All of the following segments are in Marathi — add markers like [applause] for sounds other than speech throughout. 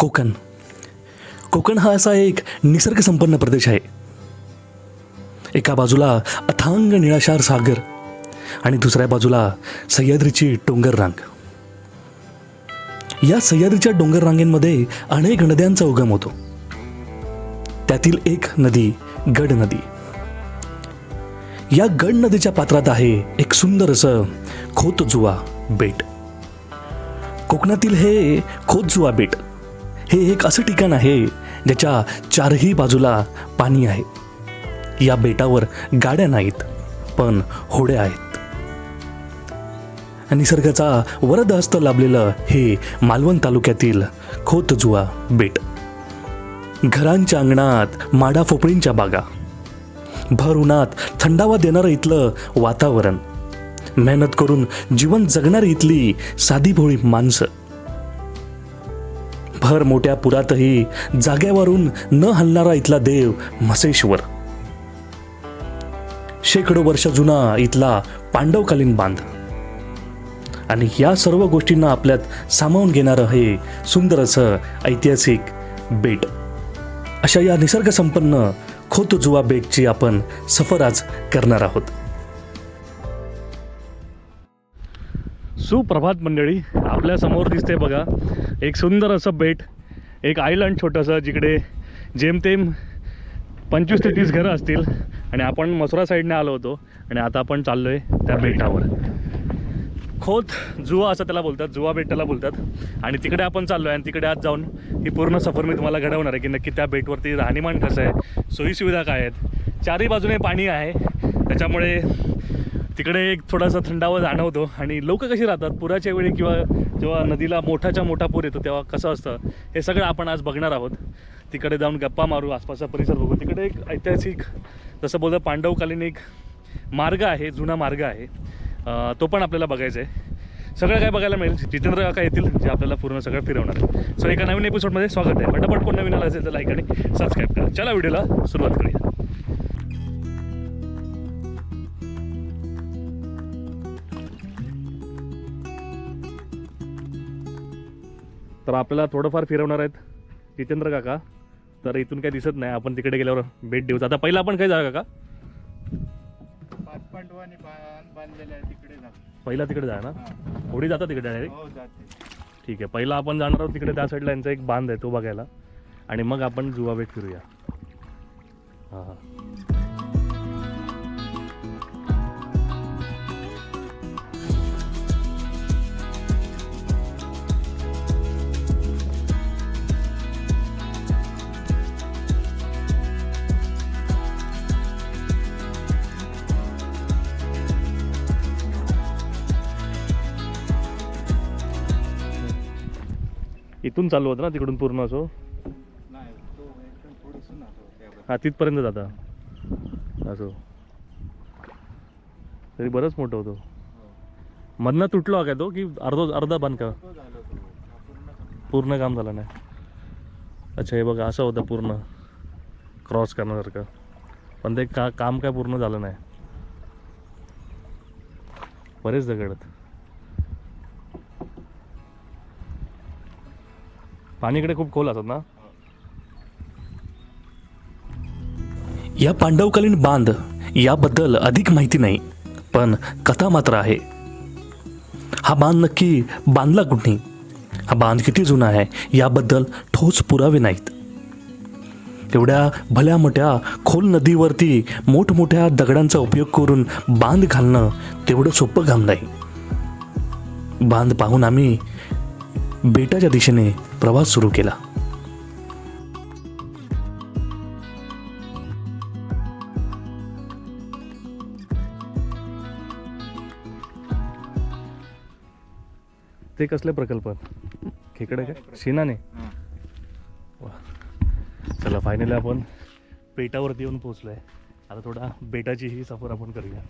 कोकण. कोकण हा असा एक निसर्गसंपन्न प्रदेश आहे. एका बाजूला अथांग निळाशार सागर आणि दुसऱ्या बाजूला सह्याद्रीची डोंगर रांग. या सह्याद्रीच्या डोंगर रांगेंमध्ये अनेक नद्यांचा उगम होतो. त्यातील एक नदी गड नदी. या गड नदीच्या पात्रात आहे एक सुंदर असं खोतजुवा बेट. कोकणातील हे खोतजुवा बेट हे एक असं ठिकाण आहे ज्याच्या चारही बाजूला पाणी आहे. या बेटावर गाड्या नाहीत पण होड्या आहेत. निसर्गाचा वरद हस्त लाभलेलं हे मालवण तालुक्यातील खोतजुवा बेट. घरांच्या अंगणात माडा फोपळींच्या बागा. भर उन्हात थंडावा देणारं इथलं वातावरण. मेहनत करून जीवन जगणारी इथली साधी भोळी माणसं. भर मोठ्या पुरातही जाग्यावरून न हलणारा इथला देव म्हसेश्वर. शेकडो वर्ष जुना इथला पांडवकालीन बांध. आणि या सर्व गोष्टींना आपल्यात सामावून घेणारं हे सुंदर असं ऐतिहासिक बेट. अशा या निसर्गसंपन्न खोतजुवा बेटची आपण सफर आज करणार आहोत. सुप्रभात मंडळी आपल्यासमोर दिसते बघा एक सुंदर असं बेट एक आयलंड छोटंसं जिकडे जेमतेम पंचवीस ते तीस घरं असतील. आणि आपण मसुरा साईडने आलो होतो. आणि आता आपण चाललो आहे त्या बेटावर. खोत जुवा असं त्याला बोलतात. जुवा बेट त्याला बोलतात. आणि तिकडे आपण चाललो आहे आणि तिकडे आज जाऊन ही पूर्ण सफर मी तुम्हाला घडवणार आहे की नक्की त्या बेटवरती राहणीमान कसं आहे सोयीसुविधा काय आहेत. चारही बाजूने पाणी आहे. त्याच्यामुळे तिकडे एक थोडासा थंडावा जाणवतो आणि लोक कशी राहतात? पुराच्या वेळी किंवा जेव्हा नदीला मोठाच्या मोठा पूर येतो तेव्हा कसं असतं? हे सगळं आपण आज बघणार आहोत. तिकडे जाऊन गप्पा मारू आसपासचा परिसर बघू. तिकडे एक ऐतिहासिक जसं बोलतं पांडवकालीन एक मार्ग आहे जुना मार्ग आहे. तो पण आपल्याला बघायचा आहे सगळं काय बघायला मिळेल? जितेंद्र काका येतील जे आपल्याला पूर्ण सगळं फिरवणार आहे सो एका नवीन एपिसोडमध्ये स्वागत आहे. पटापट कोण नवीन आला असेल तर लाईक आणि सबस्क्राईब करा. चला व्हिडिओला सुरुवात करूया. तर आपल्याला थोडंफार फिरवणार आहेत. जितेंद्र काका तर इथून काही दिसत नाही. आपण तिकडे गेल्यावर भेट देऊ आता पहिला आपण काय जागा काका. जा. पहिला तिकडे जा ना? होडी जाता तिकडे डायरेक्ट हो ठीक आहे. पहिला आपण जाणार आहोत तिकडे. त्या साईडला यांचा एक बांध आहे तो बघायला. आणि मग आपण जुवा बेट फिरूया. हां हां. इथून चालू होतं ना तिकडून पूर्ण असो. हा तिथपर्यंत जाता. असो. तरी बरंच मोठं होतं. हो. मधनं तुटलो काय तो की अर्धा अर्धा बांध का? तो झाला तो पूर्ण पूर्ण काम झालं नाही. अच्छा हे बघा असं होतं पूर्ण. क्रॉस करण्यासारखं. पण ते का काम काय पूर्ण झालं नाही. बरेच दगडत पाणीकडे खूप खोल असत ना? या पांडवकालीन बांध याबद्दल अधिक माहिती नाही पण कथा मात्र आहे. हा बांध नक्की बांधला कुठे? हा बांध किती जुना आहे याबद्दल ठोस पुरावे नाहीत. एवढ्या भल्या मोठ्या खोल नदीवरती मोठमोठ्या दगडांचा उपयोग करून बांध घालणं तेवढं सोपं काम नाही. बांध पाहून आम्ही बेटाच्या दिशेने प्रवास सुरू केला. ते कसले प्रकल्प? खेकडे काय? शिनाने वा. चला फायनली आपण बेटावरती येऊन पोहोचलोय. आता थोडा बेटाची ही सफर आपण करूया.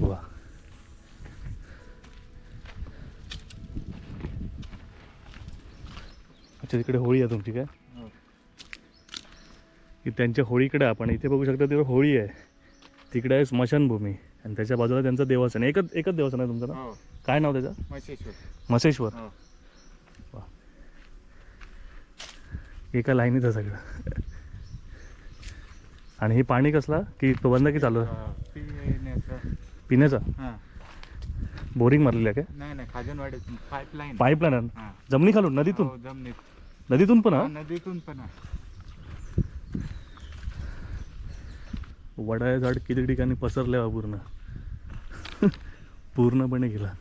वा. अच्छा तिकडे होळी आहे तुमची काय? हो. की त्यांच्या होळीकडे आपण इथे बघू शकता तिकडे होळी आहे. तिकडे आहे स्मशानभूमी आणि त्याच्या बाजूला त्यांचं देवस्थान आहे. एकच एकच देवस्थान आहे तुमचं ना? हो. काय नाव त्याचं? मशेश्वर मसेश्वर हो. एका लाईनीत आहे सगळं. आणि हे पाणी कसला? की तो बंद की चालू आहे? पिण्याचं. बोरिंग मारलेली आहे काय? नाही नाही खाजनवाडीत पाईपलाईन पाईपलाईन आहे हा. जमिनी खालून नदीतून? हो, जमिनीत. नदीतून पण हा, नदीतून पण आहे. वडाळ झाड किती ठिकाणी पसरले बा पूर्ण? पूर्णपणे गेला.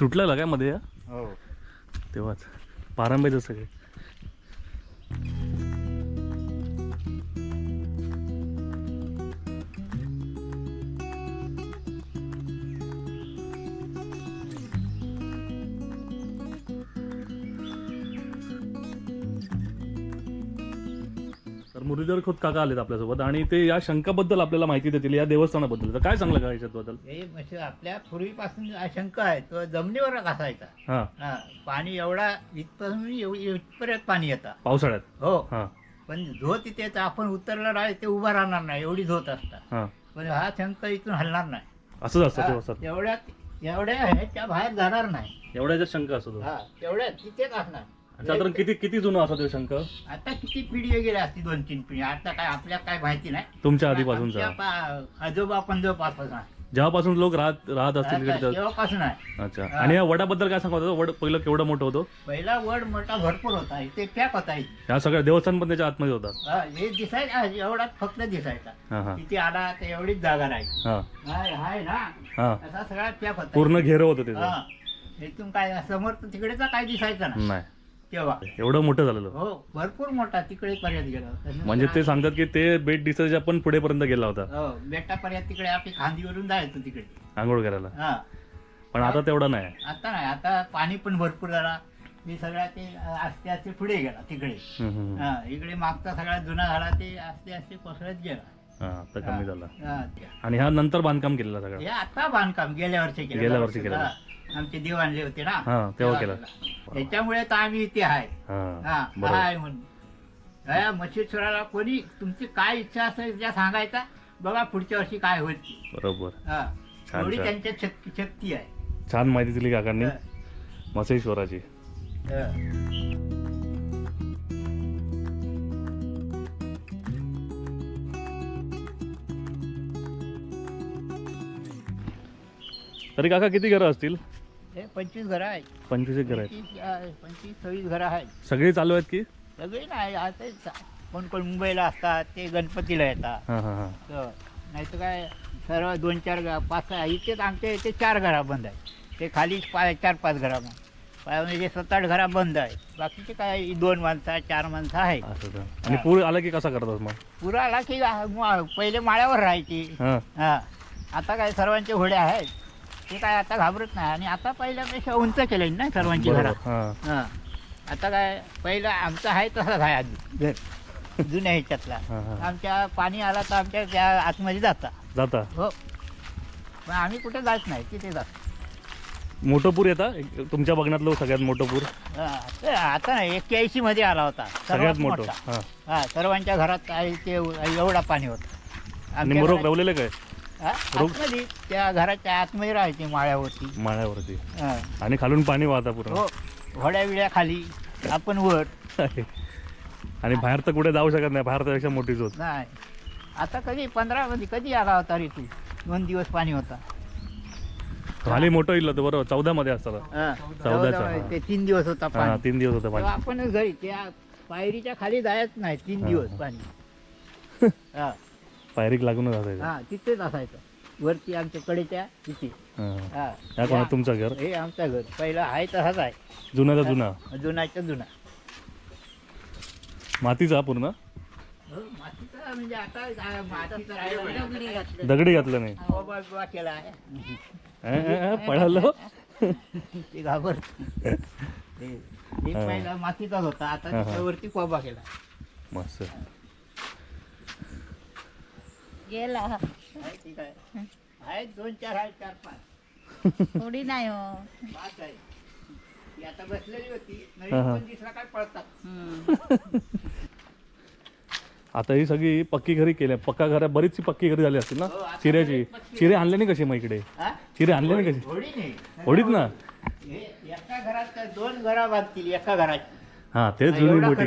तुटलेला काय मध्ये या? हो. तेव्हाच. पारंब्याचं सगळे. मुरलीधर खोत काका आलेत आपल्यासोबत आणि ते या शंकाबद्दल आपल्याला माहिती देतील या देवस्थानाबद्दल. तर काय सांगलं का याच्याबद्दल? हे म्हणजे आपल्या पूर्वीपासून आशंका आहे तो जमिनीवर असायचा हां. हा पाणी एवढा इथपासून एव- इथपर्यंत पाणी येतं. पावसाळ्यात? हो. हां. पण झोत तिथे तर आपण उतरलं राहील ते उभं राहणार नाही एवढी झोत असतात. हां. पण हा शंख इथून हलणार नाही. असंच असतं हा, देवस्थान एवढ्यात एवढ्या ह्याच्या बाहेर जाणार नाही. एवढ्याच्या शंका असतो तो. हा तेवढ्या तिथेच असणार साधारण किती किती जुनं असतो तो शंख? आता किती पिढी गेल्या असती दोन तीन पिढी. आता काय आपल्या काय माहिती नाही. तुमच्या आधीपासूनचा. आमच्या पा- आजोबा पंजोबापासून आहे. जेव्हापासून लोक राहत राहत असतील आता तिकडे तर- तेव्हापासून आहे अच्छा. आणि या वडाबद्दल काय सांगत होतं? वड पहिलं केवढं मोठं होतं? पहिला वड मोठा भरपूर होता. इथे पॅक होता इथे. ह्या सगळ्या देवस्थान पण त्याच्या आतमध्ये होता. हा, हे दिसायचा एवढाच फक्त दिसायचा. हा हा. तिथे आला तर एवढीच जागा राहील. हा. हाय हाय ना. हा. असा सगळा पॅक होता. पूर्ण घेरं होतं त्याचं हा. इथून काय समोर तर तिकडेचा काय दिसायचा ना नाही. तेव्हा. एवढं मोठं झालेलं. हो भरपूर मोठा तिकडे पर्यंत गेला म्हणजे ते सांगतात की ते बेट दिसायच्या पण पुढे पर्यंत गेला होता. हो बेटापर्यंत तिकडे आपली खांदीवरून जायचो तिकडे. आंघोळ करायला. हा. पण आता तेवढं नाही. आता नाही आता पाणी पण भरपूर झाला. मी सगळा ते आस्ते आस्ते पुढे गेला तिकडे. हम्म, हम्म, हम्म. हा इकडे मागचा सगळा जुना झाला ते आस्ते आस्ते कोसळत गेला. हा आता कमी झाला हा. आणि हा नंतर बांधकाम केलेला सगळं हे आता बांधकाम गेल्या वर्षी केलं गेल्या वर्षी केलं. हा. आमचे देव आणले होते ना हा, तेव्हा केलं. त्याच्यामुळे तर आम्ही इथे आहे हा हा बरोबर आहे म्हणून या मच्छेश्वराला कोणी तुमची काय इच्छा असेल त्या सांगायचा बघा पुढच्या वर्षी काय होईल ती. बरोबर हा छान, एवढी छान. त्यांच्यात शक्ती शक्ती आहे छान माहिती दिली काकांनी हा. मसेश्वराची हा. तरी काका किती घरं असतील? हे पंचवीस घरं आहेत. पंचवीस एक घरं आहेत. पंचवीस अं, पंचवीस सव्वीस घरं आहेत. सगळी चालू आहेत की? सगळे नाही आता सा- कोण कोण मुंबईला असतात ते गणपतीला येतात. हा हा हा. नाही तर काय सर्व दोन चार गा- पाच सहा इथेच आमच्या इथे चार घरा बंद आहेत. ते खाली चार पाच घरा बंद. म्हणजे सात आठ घरा बंद आहेत. बाकीचे काय दोन माणसं चार माणसं आहेत. असं का? आणि पूर आला की कसा करतात मग? पुरा आला की आ- मा- पहिले माळ्यावर राहायची. हा. हा. आता काय सर्वांचे होड्या आहेत. ते काय आता घाबरत नाही. आणि आता पहिल्यापेक्षा उंच केले ना सर्वांची घरा. बरोबर हा. हा. आता काय पहिलं आमचं आहे तसंच आहे आधी घर जुन्या ह्याच्यातला. हा, हा. आमच्या पाणी आला तर आमच्या त्या आतमध्ये जाता. जाता? हो. पण आम्ही कुठे जात नाही तिथे जात. मोठं पूर येता? एक- तुमच्या बघण्यातलं सगळ्यात मोठं पूर? हा, ते आता नाही एक्क्याऐंशी मध्ये आला होता. सगळ्यात सर्वात मोठं मोठा. हा. हा सर्वांच्या घरात आहे ते एवढा पाणी होतं. आणि आमच्या मोरोक घरात- रवलेले काय? हा, रोग- आतमध्ये. त्या घराच्या आतमध्ये राहायची माळ्यावरती. माळ्यावरती. हा. आणि खालून पाणी वाहता पूर्ण हो. घोड्या विड्या खाली आपण वर. आणि बाहेर तर कुठे जाऊ शकत नाही बाहेर त्यापेक्षा मोठीच होत नाही. आता कधी पंधरा मध्ये कधी आला होता रे तू? दोन दिवस पाणी होता. खाली मोठं इल्लं होतं बरोबर? चौदा मध्ये असतं हा, चौदाचा, चौदा-. ते तीन दिवस होता हा पाणी. तीन दिवस होतं तेव्हा पाणी आपणच घरी त्या पायरीच्या खाली जायच नाही तीन हा. दिवस पाणी. [laughs] हा. पायरीक लागूनच असायचं. हा तिथेच असायचं. वरती आमच्या कडेच्या तिथे हा. हा. या कोणा तुमचं घर? हे आमचं घर. पहिलं आहे तसाच आहे. जुन्याचा जुना. जुनाच्या जुना. मातीचा पूर्ण? हो, मातीचा म्हणजे आता काय मातीचा राहिला नाही. दगडी घातलं नाही. कोबा बिबा केला आहे. अं, अं, अं, पळालं. [laughs] ते घाबर एक हा. पहिला मातीचाच होता. आता हा, हा. त्याच्यावरती कोबा केला. मस्त. गेला. आहे ठीक आहे आहेत दोन चार आहेत चार पाच. थोडी नाही हो. पाच आहे. ती आता बसलेली होती. नवीन पण दिसला काय पळतात. आता ही सगळी पक्की घरी केली. पक्का घर बरीचशी पक्की घरी झाली असतील ना? हो, चिऱ्याची. चिरे आणले नाही कशी मग इकडे? चिरे आणले नाही नाही. होडीत ना? एका घरात काय दोन घरा बांधतील एका घराची हा तेच हा, जुनी मोठी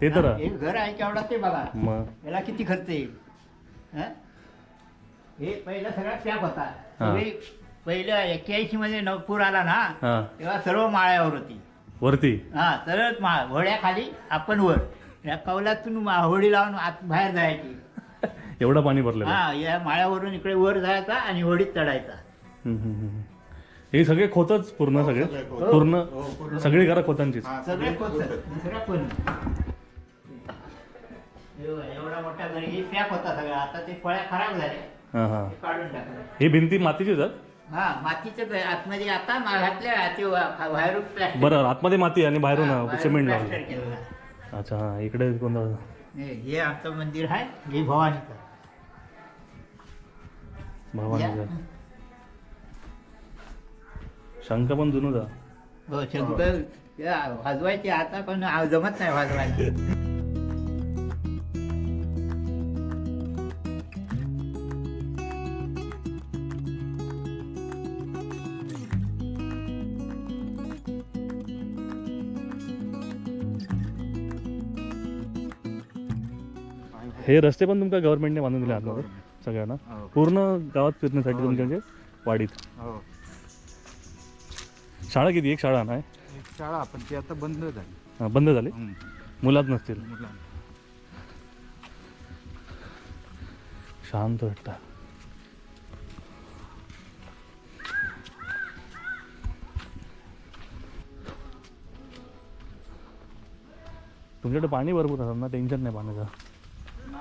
ते तर. एक घर आहे केवढा ते बघा मग. याला किती खर्च येईल? हा? हे पहिला सगळा पॅक होता. हा. सगळी पहिल्या एक्क्याऐंशी मध्ये न पूर आला ना हा. तेव्हा सर्व माळ्यावर होती. वरती? हा सरळ माळ होड्याखाली आपण वर. या कौलातून मा- होडी लावून आत बाहेर जायची. [laughs] एवढं पाणी भरलेलं. आहे. हा या माळ्यावरून इकडे वर जायचा आणि होडीत चढायचा. हम्म, हम्म, हम्म. हे सगळे खोतच पूर्ण सगळे? सगळे खोत. पूर्ण? सगळी घरं खोतांचीच. हा, सगळे सगळे खोत एवढा एवढा मोठा घरी पॅक होता सगळा. आता ते फळ्या खराब झाल्या हा हा. ते काढून टाकलं. ही भिंती आहेत? हा आहे आतमध्ये आता मा- घातल्या ते वा- बाहेरून प्लास्टर बरं आतमध्ये माती आणि बाहेरून सिमेंट लावलं केलेलं. अच्छा हा इकडे कोणतं? हे हे आमचं मंदिर आहे हे भवानीचं. भवानी या. पण जुनूच आहे. हो या, वाजवायचे आता पण आ- जमत नाही वाजवायचे हे रस्ते पण तुमच्या गव्हर्नमेंटने बांधून दिले आतमध्ये सगळ्यांना. हो. पूर्ण गावात फिरण्यासाठी हो. तुमच्या म्हणजे वाडीत. हो. शाळा किती? एक शाळा नाही? एक शाळा पण ती आता बंद झाली. हा, बंद झाली. मुलात नसतील. शांत वाटतं. तुमच्याकडे पाणी भरपूर असतात ना? टेन्शन नाही पाण्याचं नाही त्या खाली वाडीत नाही.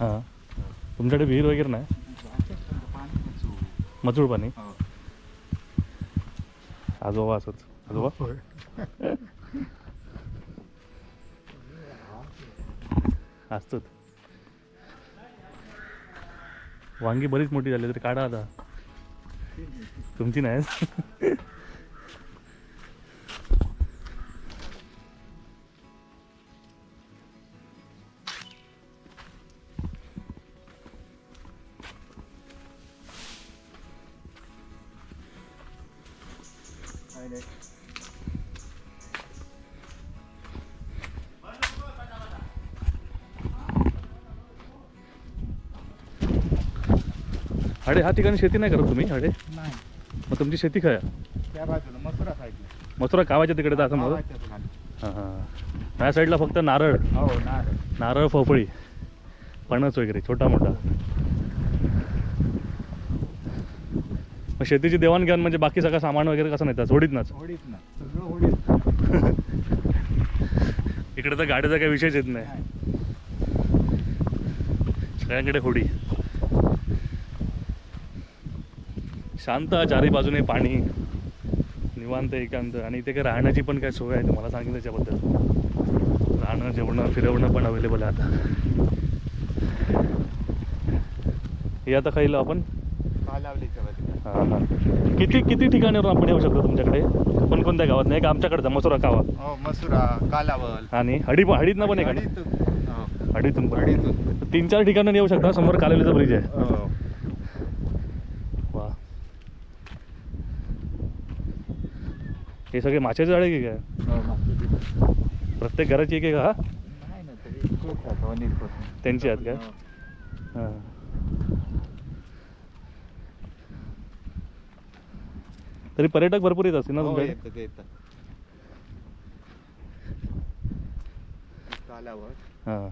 हां. तुमच्याकडे विहीर वगैरे नाही? पाणी. मचूळ पाणी? हो. आजोबा असंच आजोबा? असतंच. वांगी बरीच मोठी झाली तरी काढा आता. तुमची नाही? अडे ह्या ठिकाणी शेती नाही करत तुम्ही अडे नाही. मग तुमची शेती काय आहे? त्या बाजूला मथुरा साईडला मथुरा कावाच्या तिकडे असं मग गावाच्या खाली. हां हां. या साईडला फक्त नारळ. हो नारळ. नारळ पोपळी फणस वगैरे छोटा मोठा. मग शेतीची देवाणघेवाण म्हणजे बाकी सगळं सामान वगैरे कसं नेतात? होडीतनंच. होडीत ना. सगळं होडीत इकडे तर गाडीचा काही विषयच येत नाही. नाही. सगळ्यांकडे होडी. शांत चारी बाजूने पाणी निवांत एकांत. आणि इथे काय राहण्याची पण काय सोय आहे तुम्हाला सांगितलं त्याच्याबद्दल. राहणं जेवणं फिरवणं पण अवेलेबल आहे आता. हे आता खाईल आपण? हां हां. किती किती ठिकाणावरून आपण येऊ शकतो तुमच्याकडे? कोणकोणत्या गावात? नाही का आमच्याकडचा मसुरा गावा हो मसुरा कालावल. आणि हडी हडीतनं पण आहे का हडीतून हो. हडीतून पण. हडीतून तीन चार ठिकाणून येऊ शकता समोर कालेलीचा ब्रिज आहे हो वा हे सगळे माशाचे जाळे की काय हो. प्रत्येक घराची एक एक हा. त्यांची आहेत काय? हो. हां. तरी पर्यटक भरपूर येत असतील ना हो, तुमच्याकडे हां.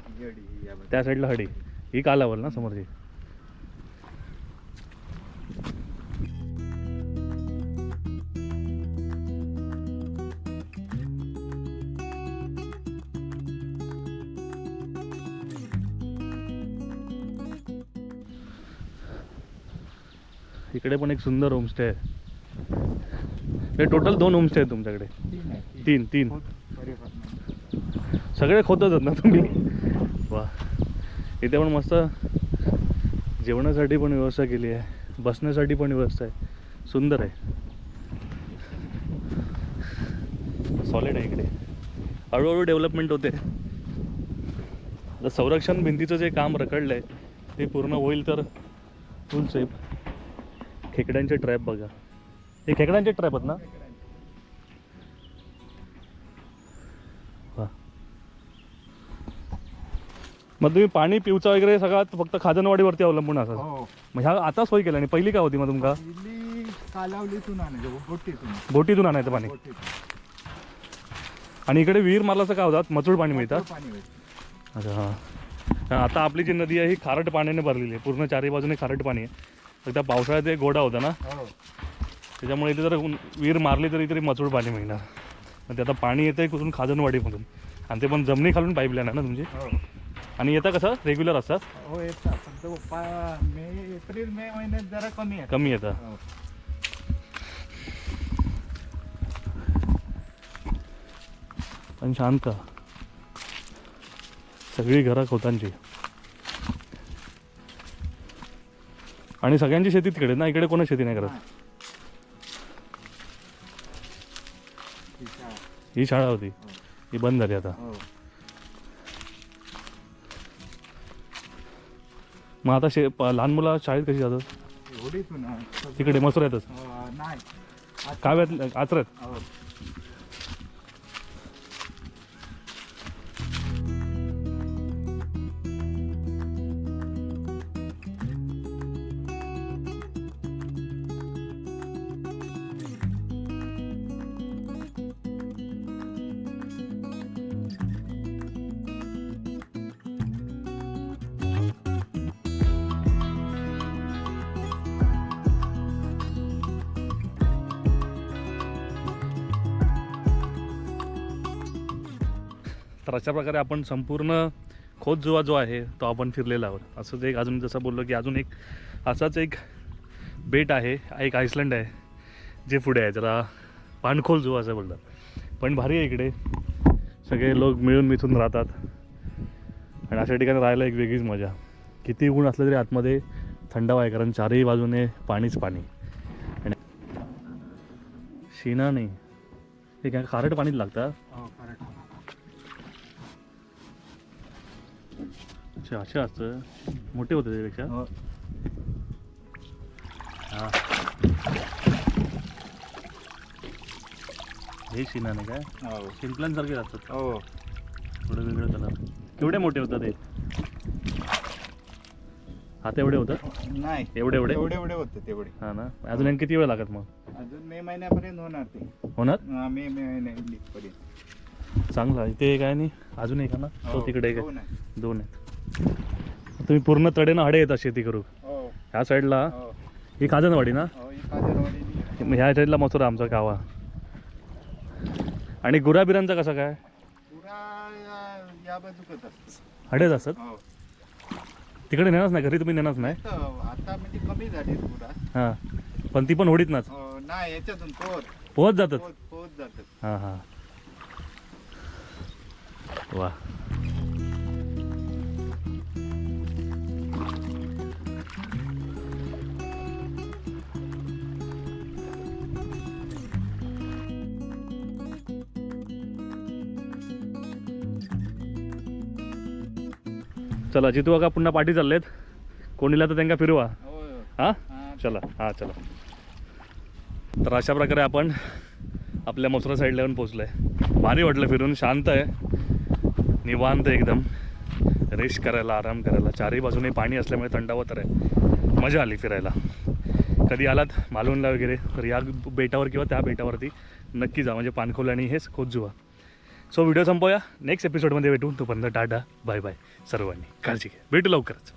त्या साईडला हडी ही कालावल ना समोरची इकडे पण एक सुंदर होमस्टे आहे. हे टोटल दोन होमस्टे आहेत तुमच्याकडे. तीन तीन. सगळे खोतच आहेत ना तुम्ही? वा. इथे पण मस्त जेवणासाठी पण व्यवस्था केली आहे. बसण्यासाठी पण व्यवस्था आहे. सुंदर आहे. सॉलिड आहे इकडे. हळूहळू डेव्हलपमेंट होते. तर संरक्षण भिंतीचं जे काम रखडलं आहे ते पूर्ण होईल तर फुल सेफ खेकड्यांचे ट्रॅप बघा. हे खेकड्यांचे ट्रॅप आहेत ना. मग तुम्ही पाणी पिवचा वगैरे सगळ्यात फक्त खाजनवाडीवरती अवलंबून असाल हो. मग ह्या आता सोय केली आणि पहिली काय होती मग तुमका? इल्ली कालावलीतून आणायचं बोटीतून. बोटीतून आणायचं पाणी. आणि इकडे विहीर मारल्याचं काय होतात? मचूळ पाणी मिळतात. अच्छा हां. आता आपली जी नदी आहे ही खारट पाण्याने भरलेली आहे. पूर्ण चारही बाजूने खारट पाणी आहे. फक्त पावसाळ्यात ते गोडा होता ना? हो. त्याच्यामुळे इथे जर विहीर मारली तरी तरी मचूळ पाणी मिळणार. मग ते आता पाणी येतं आहे कुठून? खाजनवाडीमधून. आणि ते पण जमिनी खालून पाईपलाईन आहे ना तुमची? हो. आणि येतं कसं? रेग्युलर असतात? हो येतात फक्त मे एप्रिल मे महिन्यात जरा कमी आहे कमी येतं. हो. पण शांत. सगळी घरं खोतांची. आणि सगळ्यांची शेती तिकडे. ना इकडे कोणच शेती नाही करत. ही शाळा होती. ही बंद झाली आता. हो. मग आता शे प- लहान मुलं शाळेत कशी जातात? तिकडे मसुऱ्यातच हो, नाही. काव्यात आचऱ्यात हो. तर अशा प्रकारे आपण संपूर्ण खोत जुवा जो आहे तो आपण फिरलेला आहोत. असंच एक अजून जसं बोललो की अजून एक असाच एक बेट आहे एक आईसलँड आहे जे पुढे आहे. जरा पाणखोल जुवा असं बोलतात. पण भारी आहे इकडे. सगळे लोक मिळून मिथून राहतात. आणि अशा ठिकाणी राहायला एक वेगळीच मजा. किती ऊन असलं तरी आतमध्ये थंडावा आहे कारण चारही बाजूने पाणीच पाणी. आणि शिना नाही. हे काय खारट पाणीच लागतं? हो, अच्छा अच्छा असतं. मोठे होते त्यापेक्षा हो. हा. हे शिनाने काय? हो. शिंपल्यांसारखे असतात. हो. थोडं वेगळं कलर केवढे मोठे होतात ते आता एवढे होतात? नाही. एवढे एवढे? एवढे एवढे होते तेवढे. हा ना. अजून यांना किती वेळ लागत मग? अजून मे महिन्यापर्यंत होणार ते. होणार? हा, मे मे महिन्यापर्यंत चांगला इथे एक आहे आणि अजून एक आहे ना? तो हो, तिकडे एक हो. आहे. दोन आहेत. तुम्ही पूर्ण तडेनं हडे येतात शेती करू. हो. ह्या साईडला. हो. ही काजनवाडी ना? हो ह्या साईडला मथुरा आमचा गावा. आणि गुराबिरांचा कसा काय? असतं. हडेच असतात? हो. तिकडे नेणारच नाही घरी तुम्ही नेणारच नाही? आता म्हणजे कमी झाली हां. पण ती पण होडीत नाच. नाही याच्यातून पोहत. जातात? पोहोच जातात. हां हां. वा. चला जितू का पुन्हा पाठी चाललेत. कोणीला तर त्यांना फिरवा. हो? चला. हां चला. तर अशा प्रकारे आपण आपल्या मसुरा साईडला येऊन पोचलो आहे भारी वाटलं फिरून शांत आहे. निवांत एकदम. रेस्ट करायला आराम करायला. चारही बाजूने पाणी असल्यामुळे थंडावं तर आहे. मजा आली फिरायला. कधी आलात? मालवणला वगैरे? तर या बेटावर किंवा त्या बेटावरती नक्की जा. म्हणजे पानखोल आणि हेच खोतजुवा सो व्हिडिओ संपवूया. नेक्स्ट एपिसोडमध्ये भेटू. तोपर्यंत टाटा. बाय बाय सर्वांनी. काळजी घ्या. भेटू लवकरच.